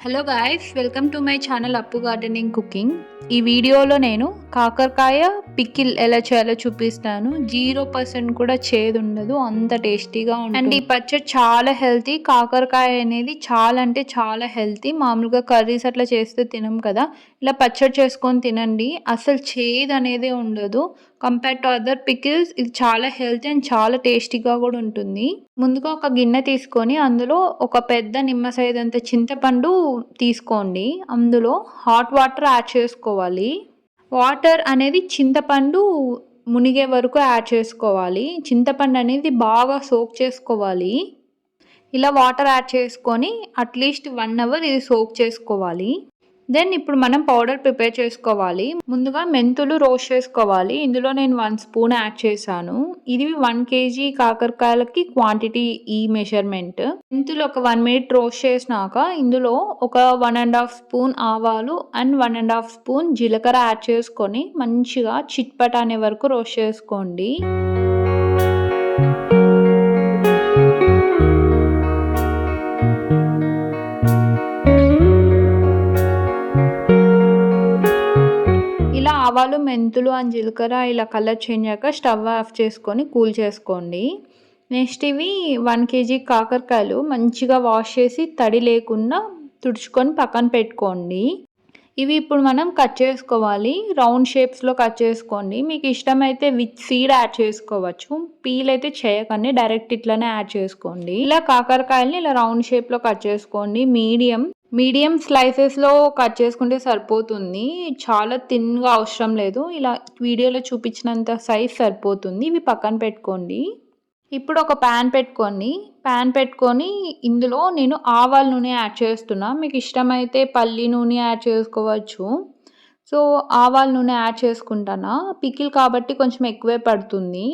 Hello guys welcome to my channel Appu gardening cooking ఈ వీడియోలో నేను కాకరకాయ పికిల్ ఎలా చేయాలో చూపిస్తాను. జీరో పర్సెంట్ కూడా చేదు ఉండదు. అంత టేస్టీగా ఉంటుంది. అండ్ ఈ పచ్చడి చాలా హెల్తీ. కాకరకాయ అనేది చాలా అంటే చాలా హెల్తీ. మామూలుగా కర్రీస్ అట్లా చేస్తే తినం కదా. ఇలా పచ్చడి చేసుకొని తినండి. అసలు చేదు అనేది ఉండదు. కంపేర్ టు అదర్ పికిల్స్ ఇది చాలా హెల్తీ అండ్ చాలా టేస్టీగా కూడా ఉంటుంది. ముందుగా ఒక గిన్నె తీసుకొని అందులో ఒక పెద్ద నిమ్మ సైజ్ అంత చింతపండు తీసుకోండి. అందులో హాట్ వాటర్ యాడ్ చేసుకోవాలి. వాటర్ అనేది చింతపండు మునిగే వరకు యాడ్ చేసుకోవాలి. చింతపండు అనేది బాగా సోక్ చేసుకోవాలి. ఇలా వాటర్ యాడ్ చేసుకొని అట్లీస్ట్ వన్ అవర్ ఇది సోక్ చేసుకోవాలి. దెన్ ఇప్పుడు మనం పౌడర్ ప్రిపేర్ చేసుకోవాలి. ముందుగా మెంతులు రోస్ట్ చేసుకోవాలి. ఇందులో నేను వన్ స్పూన్ యాడ్ చేశాను. ఇది వన్ కేజీ కాకరకాయలకి క్వాంటిటీ ఈ మెషర్మెంట్ మెంతులు ఒక వన్ మినిట్ రోస్ట్ చేసినాక ఇందులో ఒక వన్ అండ్ హాఫ్ స్పూన్ ఆవాలు and one and half spoon జీలకర్ర యాడ్ చేసుకొని మంచిగా చిట్పట అనే వరకు రోస్ట్ చేసుకోండి. ఆవాలు మెంతులు అండ్ జీలకర్ర ఇలా కలర్ చేంజ్ అయ్యాక స్టవ్ ఆఫ్ చేసుకొని కూల్ చేసుకోండి. నెక్స్ట్ ఇవి వన్ కేజీ కాకరకాయలు మంచిగా వాష్ చేసి తడి లేకుండా తుడుచుకొని పక్కన పెట్టుకోండి. ఇవి ఇప్పుడు మనం కట్ చేసుకోవాలి. రౌండ్ షేప్స్లో కట్ చేసుకోండి. మీకు ఇష్టమైతే విత్ సీడ్ యాడ్ చేసుకోవచ్చు. పీల్ అయితే చేయకండి. డైరెక్ట్ ఇట్లానే యాడ్ చేసుకోండి. ఇలా కాకరకాయలని ఇలా రౌండ్ షేప్లో కట్ చేసుకోండి. మీడియం మీడియం స్లైసెస్లో కట్ చేసుకుంటే సరిపోతుంది. చాలా థిన్గా అవసరం లేదు. ఇలా వీడియోలో చూపించినంత సైజ్ సరిపోతుంది. ఇవి పక్కన పెట్టుకోండి. ఇప్పుడు ఒక ప్యాన్ పెట్టుకోండి. ప్యాన్ పెట్టుకొని ఇందులో నేను ఆవాల నూనె యాడ్ చేస్తున్నా. మీకు ఇష్టమైతే పల్లి నూనె యాడ్ చేసుకోవచ్చు. సో ఆవాల నూనె యాడ్ చేసుకుంటానా? పికిల్ కాబట్టి కొంచెం ఎక్కువే పడుతుంది.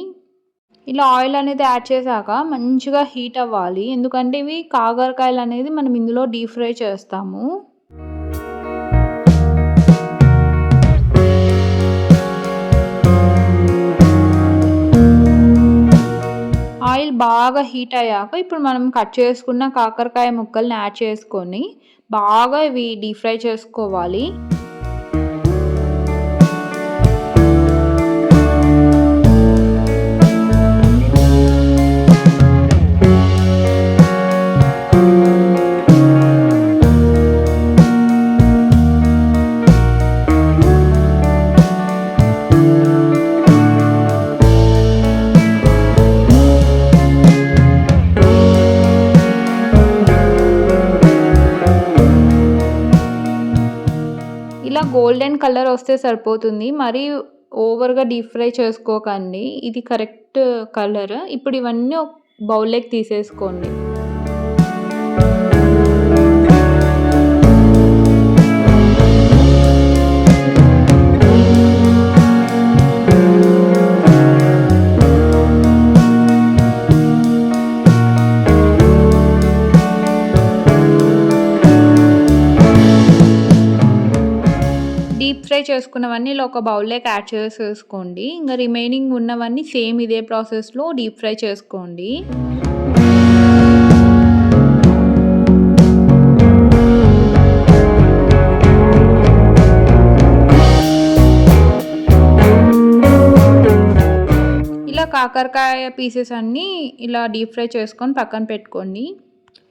ఇలా ఆయిల్ అనేది యాడ్ చేశాక మంచిగా హీట్ అవ్వాలి. ఎందుకంటే ఇవి కాకరకాయలు అనేది మనం ఇందులో డీప్ ఫ్రై చేస్తాము. ఆయిల్ బాగా హీట్ అయ్యాక ఇప్పుడు మనం కట్ చేసుకున్న కాకరకాయ ముక్కల్ని యాడ్ చేసుకొని బాగా ఇవి డీప్ ఫ్రై చేసుకోవాలి. గోల్డెన్ కలర్ వస్తే సరిపోతుంది. మరీ ఓవర్గా డీప్ ఫ్రై చేసుకోకండి. ఇది కరెక్ట్ కలర్. ఇప్పుడు ఇవన్నీ బౌల్లోకి తీసేసుకోండి. చేసుకున్నవన్నీ ఇలా ఒక బౌల్లోకి యాడ్ చేసేసుకోండి. ఇంకా రిమైనింగ్ ఉన్నవన్నీ సేమ్ ఇదే ప్రాసెస్లో డీప్ ఫ్రై చేసుకోండి. ఇలా కాకరకాయ పీసెస్ అన్నీ ఇలా డీప్ ఫ్రై చేసుకొని పక్కన పెట్టుకోండి.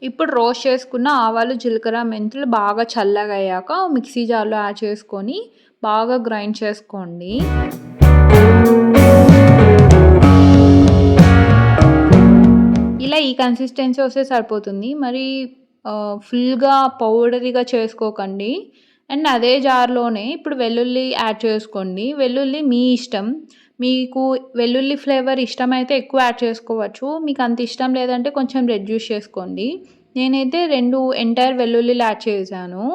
ఇప్పుడు రోస్ట్ చేసుకున్న ఆవాలు జీలకర్ర మెంతులు బాగా చల్లగా అయ్యాక మిక్సీ జార్లో యాడ్ చేసుకొని బాగా గ్రైండ్ చేసుకోండి. ఇలా ఈ కన్సిస్టెన్సీ వస్తే సరిపోతుంది. మరి ఫుల్గా పౌడరీగా చేసుకోకండి. అండ్ అదే జార్లోనే ఇప్పుడు వెల్లుల్లి యాడ్ చేసుకోండి. వెల్లుల్లి మీ ఇష్టం. మీకు వెల్లుల్లి ఫ్లేవర్ ఇష్టమైతే ఎక్కువ యాడ్ చేసుకోవచ్చు. మీకు అంత ఇష్టం లేదంటే కొంచెం రెడ్యూస్ చేసుకోండి. నేనైతే రెండు ఎంటైర్ వెల్లుల్లిలు యాడ్ చేశాను.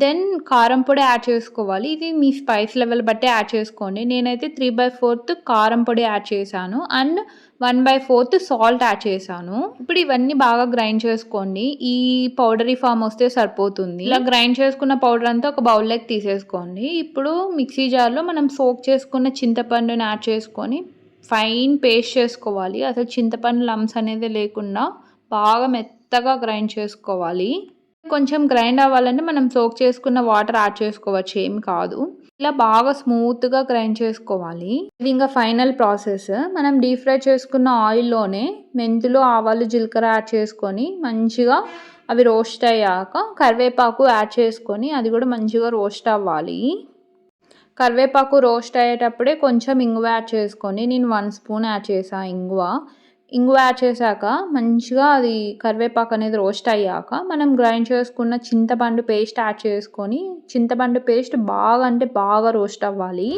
దెన్ కారం పొడి యాడ్ చేసుకోవాలి. ఇది మీ స్పైస్ లెవెల్ బట్టి యాడ్ చేసుకోండి. నేనైతే త్రీ బై ఫోర్త్ కారం పొడి యాడ్ చేశాను. And one by fourth salt add చేశాను. ఇప్పుడు ఇవన్నీ బాగా గ్రైండ్ చేసుకోండి. ఈ పౌడరీ ఫామ్ వస్తే సరిపోతుంది. ఇలా గ్రైండ్ చేసుకున్న పౌడర్ అంతా ఒక బౌల్లోకి తీసేసుకోండి. ఇప్పుడు మిక్సీ జార్లో మనం సోక్ చేసుకున్న చింతపండుని యాడ్ చేసుకొని ఫైన్ పేస్ట్ చేసుకోవాలి. అసలు చింతపండు లమ్స్ అనేది లేకుండా బాగా మెత్తగా గ్రైండ్ చేసుకోవాలి. కొంచెం గ్రైండ్ అవ్వాలంటే మనం సోక్ చేసుకున్న వాటర్ యాడ్ చేసుకోవచ్చు ఏం కాదు. ఇలా బాగా స్మూత్గా గ్రైండ్ చేసుకోవాలి. ఇది ఇంకా ఫైనల్ ప్రాసెస్. మనం డీప్ ఫ్రై చేసుకున్న ఆయిల్లోనే మెంతులు ఆవాలు జీలకర్ర యాడ్ చేసుకొని మంచిగా అవి రోస్ట్ అయ్యాక కరివేపాకు యాడ్ చేసుకొని అది కూడా మంచిగా రోస్ట్ అవ్వాలి. కరివేపాకు రోస్ట్ అయ్యేటప్పుడే కొంచెం ఇంగువ యాడ్ చేసుకొని నేను వన్ స్పూన్ యాడ్ చేసాను ఇంగువ. ఇంగువ యాడ్ చేశాక మంచిగా అది కరివేపాకు అనేది రోస్ట్ అయ్యాక మనం గ్రైండ్ చేసుకున్న చింతపండు పేస్ట్ యాడ్ చేసుకొని చింతపండు పేస్ట్ బాగా అంటే బాగా రోస్ట్ అవ్వాలి.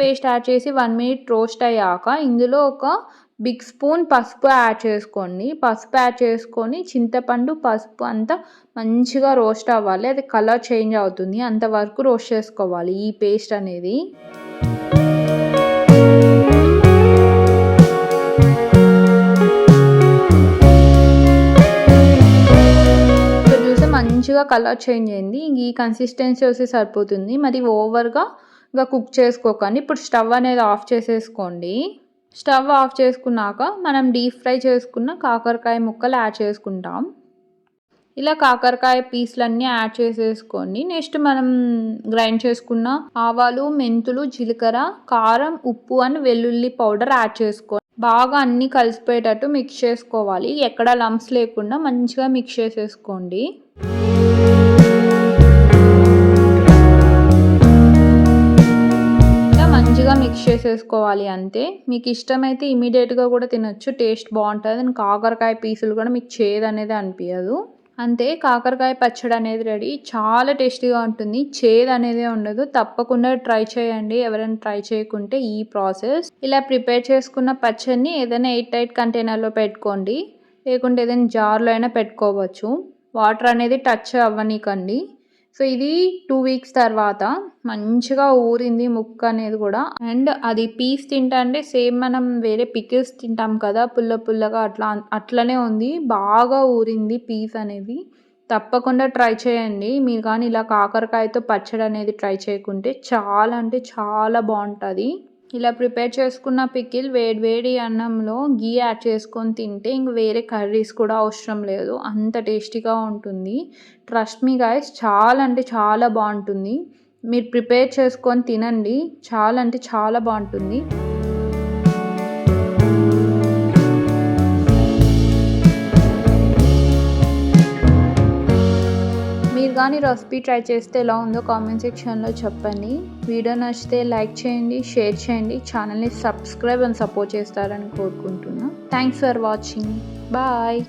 పేస్ట్ యాడ్ చేసి వన్ మినిట్ రోస్ట్ అయ్యాక ఇందులో ఒక బిగ్ స్పూన్ పసుపు యాడ్ చేసుకోండి. పసుపు యాడ్ చేసుకొని చింతపండు పసుపు అంతా మంచిగా రోస్ట్ అవ్వాలి. అది కలర్ చేంజ్ అవుతుంది. అంతవరకు రోస్ట్ చేసుకోవాలి ఈ పేస్ట్ అనేది. చూస్తే మంచిగా కలర్ చేంజ్ అయింది. ఈ కన్సిస్టెన్సీ వస్తే సరిపోతుంది. మరి ఓవర్గా ఇంకా కుక్ చేసుకోకండి ఇప్పుడు స్టవ్ అనేది ఆఫ్ చేసేసుకోండి. స్టవ్ ఆఫ్ చేసుకున్నాక మనం డీప్ ఫ్రై చేసుకున్న కాకరకాయ ముక్కలు యాడ్ చేసుకుంటాం. ఇలా కాకరకాయ పీసులన్నీ యాడ్ చేసేసుకోండి. నెక్స్ట్ మనం గ్రైండ్ చేసుకున్న ఆవాలు మెంతులు జీలకర్ర కారం ఉప్పు అని వెల్లుల్లి పౌడర్ యాడ్ చేసుకోండి బాగా అన్నీ కలిసిపోయేటట్టు మిక్స్ చేసుకోవాలి. ఎక్కడ లంప్స్ లేకుండా మంచిగా మిక్స్ చేసేసుకోండి. మిక్స్ చేసేసుకోవాలి అంతే. మీకు ఇష్టమైతే ఇమీడియట్గా కూడా తినొచ్చు. టేస్ట్ బాగుంటుంది. అండ్ కాకరకాయ పీసులు కూడా మీకు చేదు అనేది అనిపించదు అంతే. కాకరకాయ పచ్చడి అనేది రెడీ. చాలా టేస్టీగా ఉంటుంది. చేదు అనేది ఉండదు. తప్పకుండా ట్రై చేయండి. ఎవరైనా ట్రై చేయకుంటే ఈ ప్రాసెస్. ఇలా ప్రిపేర్ చేసుకున్న పచ్చడిని ఏదైనా ఎయిట్ టైట్ కంటైనర్లో పెట్టుకోండి. లేకుంటే ఏదైనా జార్లో అయినా పెట్టుకోవచ్చు. వాటర్ అనేది టచ్ అవ్వనీకండి. సో ఇది టూ వీక్స్ తర్వాత మంచిగా ఊరింది ముక్క అనేది కూడా. అండ్ అది పీస్ తింటా అంటే సేమ్ మనం వేరే పికిల్స్ తింటాం కదా పుల్ల పుల్లగా అట్లా అట్లనే ఉంది. బాగా ఊరింది పీస్ అనేది. తప్పకుండా ట్రై చేయండి. మీరు కానీ ఇలా కాకరకాయతో పచ్చడి అనేది ట్రై చేయకుంటే చాలా అంటే చాలా బాగుంటుంది. ఇలా ప్రిపేర్ చేసుకున్న పికిల్ వేడి వేడి అన్నంలో గీ యాడ్ చేసుకొని తింటే ఇంక వేరే కర్రీస్ కూడా అవసరం లేదు. అంత టేస్టీగా ఉంటుంది. ట్రస్ట్ మీ గాయస్ చాలా అంటే చాలా బాగుంటుంది. మీరు ప్రిపేర్ చేసుకొని తినండి. చాలా అంటే చాలా బాగుంటుంది. కానీ రెసిపీ ట్రై చేస్తే ఎలా ఉందో కామెంట్ సెక్షన్లో చెప్పండి. వీడియో నచ్చితే లైక్ చేయండి షేర్ చేయండి. ఛానల్ని సబ్స్క్రైబ్ అండ్ సపోర్ట్ చేస్తారని కోరుకుంటున్నాను థ్యాంక్స్ ఫర్ వాచింగ్. బాయ్.